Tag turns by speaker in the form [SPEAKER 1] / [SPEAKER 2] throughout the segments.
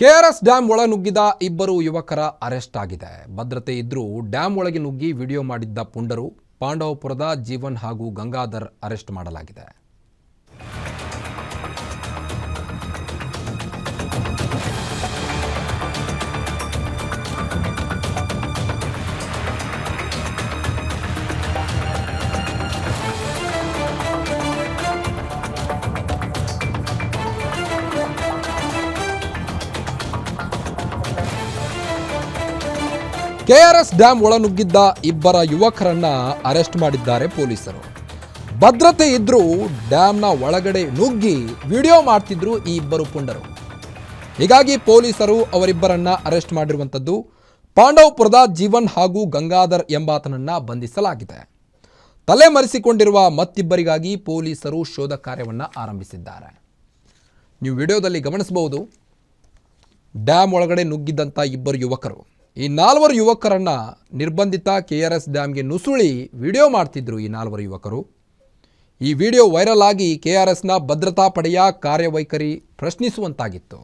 [SPEAKER 1] KRS dam ಒಳ ನುಗ್ಗಿದ ಇಬ್ಬರು ಯುವಕರ ಅರೆಸ್ಟ್ ಆಗಿದೆ. ಭದ್ರತೆ ಇದ್ರೂ ಡ್ಯಾಂ ಒಳಗೆ ನುಗ್ಗಿ ವಿಡಿಯೋ ಮಾಡಿದ್ದ ಪುಂಡರು ಪಾಂಡವಪುರದ ಜೀವನ್ ಹಾಗೂ ಗಂಗಾಧರ್ ಅರೆಸ್ಟ್ ಮಾಡಲಾಗಿದೆ. ಕೆಆರ್ಎಸ್ ಡ್ಯಾಂ ಒಳನುಗ್ಗಿದ್ದ ಇಬ್ಬರ ಯುವಕರನ್ನ ಅರೆಸ್ಟ್ ಮಾಡಿದ್ದಾರೆ ಪೊಲೀಸರು. ಭದ್ರತೆ ಇದ್ರೂ ಡ್ಯಾಮ್ನ ಒಳಗಡೆ ನುಗ್ಗಿ ವಿಡಿಯೋ ಮಾಡ್ತಿದ್ರು ಈ ಇಬ್ಬರು ಪುಂಡರು. ಹೀಗಾಗಿ ಪೊಲೀಸರು ಅವರಿಬ್ಬರನ್ನ ಅರೆಸ್ಟ್ ಮಾಡಿರುವಂಥದ್ದು ಪಾಂಡವಪುರದ ಜೀವನ್ ಹಾಗೂ ಗಂಗಾಧರ್ ಎಂಬಾತನನ್ನ ಬಂಧಿಸಲಾಗಿದೆ. ತಲೆ ಮರೆಸಿಕೊಂಡಿರುವ ಮತ್ತಿಬ್ಬರಿಗಾಗಿ ಪೊಲೀಸರು ಶೋಧ ಕಾರ್ಯವನ್ನು ಆರಂಭಿಸಿದ್ದಾರೆ. ನೀವು ವಿಡಿಯೋದಲ್ಲಿ ಗಮನಿಸಬಹುದು ಡ್ಯಾಮ್ ಒಳಗಡೆ ನುಗ್ಗಿದ್ದಂಥ ಇಬ್ಬರು ಯುವಕರು. ಈ ನಾಲ್ವರು ಯುವಕರನ್ನು ನಿರ್ಬಂಧಿತ ಕೆ ಆರ್ ಎಸ್ ಡ್ಯಾಮ್ಗೆ ನುಸುಳಿ ವಿಡಿಯೋ ಮಾಡ್ತಿದ್ರು ಈ ನಾಲ್ವರು ಯುವಕರು. ಈ ವಿಡಿಯೋ ವೈರಲ್ ಆಗಿ ಕೆ ಆರ್ ಎಸ್ನ ಭದ್ರತಾ ಪಡೆಯ ಕಾರ್ಯವೈಖರಿ ಪ್ರಶ್ನಿಸುವಂತಾಗಿತ್ತು.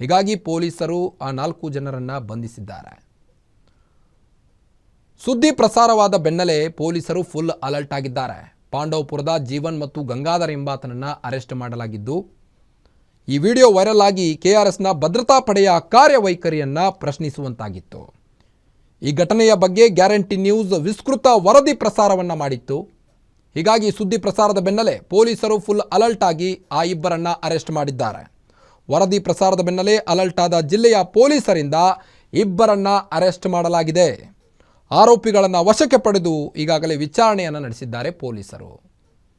[SPEAKER 1] ಹೀಗಾಗಿ ಪೊಲೀಸರು ಆ ನಾಲ್ಕು ಜನರನ್ನು ಬಂಧಿಸಿದ್ದಾರೆ. ಸುದ್ದಿ ಪ್ರಸಾರವಾದ ಬೆನ್ನಲ್ಲೇ ಪೊಲೀಸರು ಫುಲ್ ಅಲರ್ಟ್ ಆಗಿದ್ದಾರೆ. ಪಾಂಡವಪುರದ ಜೀವನ್ ಮತ್ತು ಗಂಗಾಧರ್ ಎಂಬಾತನನ್ನು ಅರೆಸ್ಟ್ ಮಾಡಲಾಗಿದ್ದು, ಈ ವಿಡಿಯೋ ವೈರಲ್ ಆಗಿ ಕೆಆರ್ಎಸ್ನ ಭದ್ರತಾ ಪಡೆಯ ಕಾರ್ಯವೈಖರಿಯನ್ನು ಪ್ರಶ್ನಿಸುವಂತಾಗಿತ್ತು. ಈ ಘಟನೆಯ ಬಗ್ಗೆ ಗ್ಯಾರಂಟಿ ನ್ಯೂಸ್ ವಿಸ್ತೃತ ವರದಿ ಪ್ರಸಾರವನ್ನು ಮಾಡಿತ್ತು. ಹೀಗಾಗಿ ಸುದ್ದಿ ಪ್ರಸಾರದ ಬೆನ್ನಲ್ಲೇ ಪೊಲೀಸರು ಫುಲ್ ಅಲರ್ಟ್ ಆಗಿ ಆ ಇಬ್ಬರನ್ನು ಅರೆಸ್ಟ್ ಮಾಡಿದ್ದಾರೆ. ವರದಿ ಪ್ರಸಾರದ ಬೆನ್ನಲ್ಲೇ ಅಲರ್ಟ್ ಆದ ಜಿಲ್ಲೆಯ ಪೊಲೀಸರಿಂದ ಇಬ್ಬರನ್ನು ಅರೆಸ್ಟ್ ಮಾಡಲಾಗಿದೆ. ಆರೋಪಿಗಳನ್ನು ವಶಕ್ಕೆ ಪಡೆದು ಈಗಾಗಲೇ ವಿಚಾರಣೆಯನ್ನು ನಡೆಸಿದ್ದಾರೆ ಪೊಲೀಸರು.